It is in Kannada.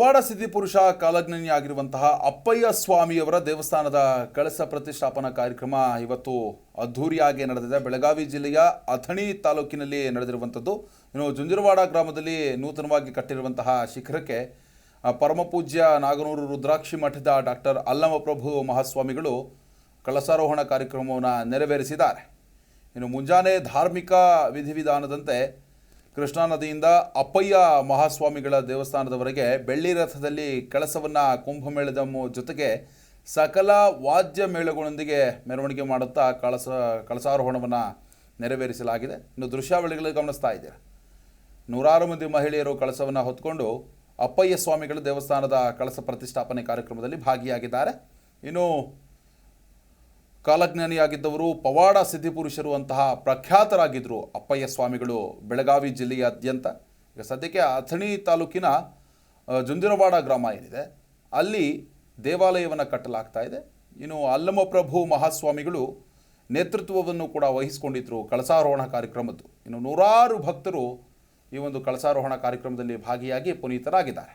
ಪವಾಡ ಸಿದ್ಧಿ ಪುರುಷ ಕಾಲಜ್ಞಾನಿಯಾಗಿರುವಂತಹ ಅಪ್ಪಯ್ಯ ಸ್ವಾಮಿಯವರ ದೇವಸ್ಥಾನದ ಕಳಸ ಪ್ರತಿಷ್ಠಾಪನಾ ಕಾರ್ಯಕ್ರಮ ಇವತ್ತು ಅದ್ಧೂರಿಯಾಗಿ ನಡೆದಿದೆ. ಬೆಳಗಾವಿ ಜಿಲ್ಲೆಯ ಅಥಣಿ ತಾಲೂಕಿನಲ್ಲಿ ನಡೆದಿರುವಂಥದ್ದು. ಇನ್ನು ಜುಂಜುರವಾಡ ಗ್ರಾಮದಲ್ಲಿ ನೂತನವಾಗಿ ಕಟ್ಟಿರುವಂತಹ ಶಿಖರಕ್ಕೆ ಪರಮಪೂಜ್ಯ ನಾಗನೂರು ರುದ್ರಾಕ್ಷಿ ಮಠದ ಡಾಕ್ಟರ್ ಅಲ್ಲಮಪ್ರಭು ಮಹಾಸ್ವಾಮಿಗಳು ಕಳಸಾರೋಹಣ ಕಾರ್ಯಕ್ರಮವನ್ನು ನೆರವೇರಿಸಿದ್ದಾರೆ. ಇನ್ನು ಮುಂಜಾನೆ ಧಾರ್ಮಿಕ ವಿಧಿವಿಧಾನದಂತೆ ಕೃಷ್ಣಾ ನದಿಯಿಂದ ಅಪ್ಪಯ್ಯ ಮಹಾಸ್ವಾಮಿಗಳ ದೇವಸ್ಥಾನದವರೆಗೆ ಬೆಳ್ಳಿ ರಥದಲ್ಲಿ ಕಳಸವನ್ನು ಕುಂಭಮೇಳದ ಜೊತೆಗೆ ಸಕಲ ವಾದ್ಯ ಮೇಳಗಳೊಂದಿಗೆ ಮೆರವಣಿಗೆ ಮಾಡುತ್ತಾ ಕಳಸ, ಕಳಸಾರೋಹಣವನ್ನು ನೆರವೇರಿಸಲಾಗಿದೆ. ಇನ್ನು ದೃಶ್ಯಾವಳಿಗಳು ಗಮನಿಸ್ತಾ ಇದ್ದೀರ? ನೂರಾರು ಮಂದಿ ಮಹಿಳೆಯರು ಕಳಸವನ್ನು ಹೊತ್ಕೊಂಡು ಅಪ್ಪಯ್ಯ ಸ್ವಾಮಿಗಳ ದೇವಸ್ಥಾನದ ಕಳಸ ಪ್ರತಿಷ್ಠಾಪನೆ ಕಾರ್ಯಕ್ರಮದಲ್ಲಿ ಭಾಗಿಯಾಗಿದ್ದಾರೆ. ಇನ್ನು ಕಾಲಜ್ಞಾನಿಯಾಗಿದ್ದವರು ಪವಾಡ ಸಿದ್ಧಿಪುರುಷರು ಅಂತಹ ಪ್ರಖ್ಯಾತರಾಗಿದ್ದರು ಅಪ್ಪಯ್ಯ ಸ್ವಾಮಿಗಳು ಬೆಳಗಾವಿ ಜಿಲ್ಲೆಯಾದ್ಯಂತ. ಈಗ ಸದ್ಯಕ್ಕೆ ಅಥಣಿ ತಾಲೂಕಿನ ಜುಂದಿರವಾಡ ಗ್ರಾಮ ಏನಿದೆ, ಅಲ್ಲಿ ದೇವಾಲಯವನ್ನು ಕಟ್ಟಲಾಗ್ತಾ ಇದೆ. ಇನ್ನು ಅಲ್ಲಮಪ್ರಭು ಮಹಾಸ್ವಾಮಿಗಳು ನೇತೃತ್ವವನ್ನು ಕೂಡ ವಹಿಸಿಕೊಂಡಿದ್ದರು ಕಳಸಾರೋಹಣ ಕಾರ್ಯಕ್ರಮದ್ದು. ಇನ್ನು ನೂರಾರು ಭಕ್ತರು ಈ ಒಂದು ಕಳಸಾರೋಹಣ ಕಾರ್ಯಕ್ರಮದಲ್ಲಿ ಭಾಗಿಯಾಗಿ ಪುನೀತರಾಗಿದ್ದಾರೆ.